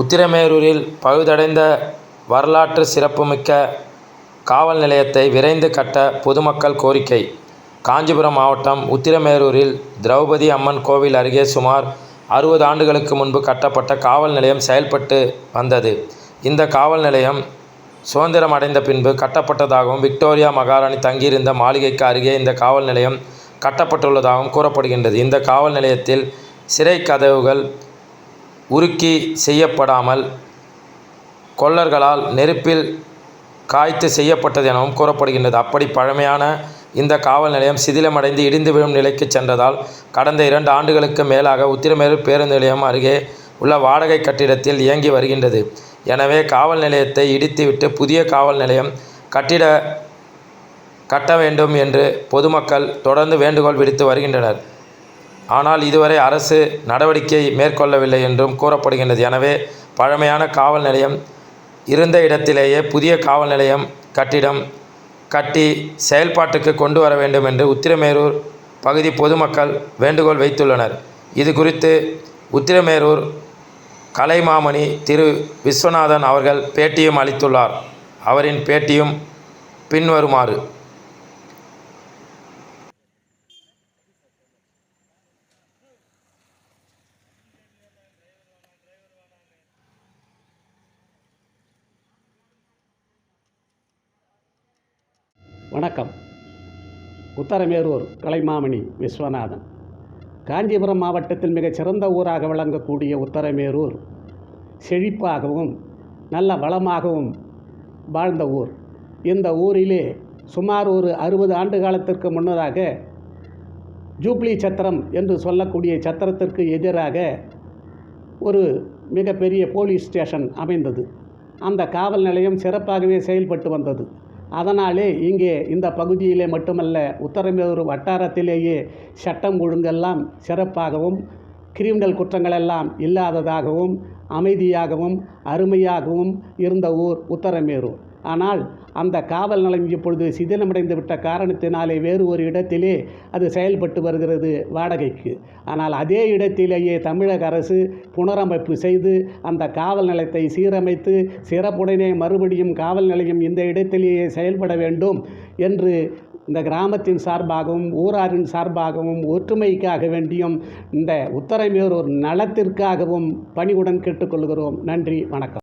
உத்திரமேரூரில் பழுதடைந்த வரலாற்று சிறப்புமிக்க காவல் நிலையத்தை விரைந்து கட்ட பொதுமக்கள் கோரிக்கை காஞ்சிபுரம் மாவட்டம் உத்திரமேரூரில் திரௌபதி அம்மன் கோவில் அருகே சுமார் அறுபது ஆண்டுகளுக்கு முன்பு கட்டப்பட்ட காவல் நிலையம் செயல்பட்டு வந்தது. இந்த காவல் நிலையம் சுதந்திரம் அடைந்த பின்பு கட்டப்பட்டதாகவும், விக்டோரியா மகாராணி தங்கியிருந்த மாளிகைக்கு அருகே இந்த காவல் நிலையம் கட்டப்பட்டுள்ளதாகவும் கூறப்படுகின்றது. இந்த காவல் நிலையத்தில் சிறை கதவுகள் உருக்கி செய்யப்படாமல் கொல்லர்களால் நெருப்பில் காய்த்து செய்யப்பட்டது எனவும் கூறப்படுகின்றது. அப்படி பழமையான இந்த காவல் நிலையம் சிதிலமடைந்து இடிந்து விழும் நிலைக்கு சென்றதால், கடந்த இரண்டு ஆண்டுகளுக்கு மேலாக உத்திரமேரூர் பேருந்து நிலையம் அருகே உள்ள வாடகை கட்டிடத்தில் இயங்கி வருகின்றது. எனவே, காவல் நிலையத்தை இடித்துவிட்டு புதிய காவல் நிலையம் கட்டிட கட்ட வேண்டும் என்று பொதுமக்கள் தொடர்ந்து வேண்டுகோள் விடுத்து வருகின்றனர். ஆனால், இதுவரை அரசு நடவடிக்கை மேற்கொள்ளவில்லை என்றும் கூறப்படுகின்றது. எனவே, பழமையான காவல் நிலையம் இருந்த இடத்திலேயே புதிய காவல் நிலையம் கட்டிடம் கட்டி செயல்பாட்டுக்கு கொண்டு வர வேண்டும் என்று உத்திரமேரூர் பகுதி பொதுமக்கள் வேண்டுகோள் வைத்துள்ளனர். இது குறித்து உத்திரமேரூர் கலைமாமணி திரு. விஸ்வநாதன் அவர்கள் பேட்டியும் அளித்துள்ளார். அவரின் பேட்டியும் பின்வருமாறு. வணக்கம். உத்தரமேரூர் கலைமாமணி விஸ்வநாதன். காஞ்சிபுரம் மாவட்டத்தில் மிகச்சிறந்த ஊராக விளங்கக்கூடிய உத்தரமேரூர். செழிப்பாகவும் நல்ல வளமாகவும் வாழ்ந்த ஊர். இந்த ஊரிலே சுமார் ஒரு அறுபது ஆண்டு காலத்திற்கு முன்னதாக ஜூப்ளி சத்திரம் என்று சொல்லக்கூடிய சத்திரத்திற்கு எதிராக ஒரு மிகப்பெரிய போலீஸ் ஸ்டேஷன் அமைந்தது. அந்த காவல் நிலையம் சிறப்பாகவே செயல்பட்டு வந்தது. அதனாலே இங்கே இந்த பகுதியிலே மட்டுமல்ல உத்தரமேரூர் வட்டாரத்திலேயே சட்டம் ஒழுங்கெல்லாம் சிறப்பாகவும் கிரிமினல் குற்றங்களெல்லாம் இல்லாததாகவும் அமைதியாகவும் அருமையாகவும் இருந்த ஊர் உத்தரமேரூர். ஆனால் அந்த காவல் நிலையம் இப்பொழுது சிதிலமடைந்து விட்ட காரணத்தினாலே வேறு ஒரு இடத்திலே அது செயல்பட்டு வருகிறது வாடகைக்கு. ஆனால் அதே இடத்திலேயே தமிழக அரசு புனரமைப்பு செய்து அந்த காவல் நிலையத்தை சீரமைத்து சிறப்புடனே மறுபடியும் காவல் நிலையம் இந்த இடத்திலேயே செயல்பட வேண்டும் என்று இந்த கிராமத்தின் சார்பாகவும் ஊராரின் சார்பாகவும் ஒற்றுமைக்காக வேண்டியும் இந்த உத்தரமேரூர் நலத்திற்காகவும் பணிவுடன் கேட்டுக்கொள்கிறோம். நன்றி வணக்கம்.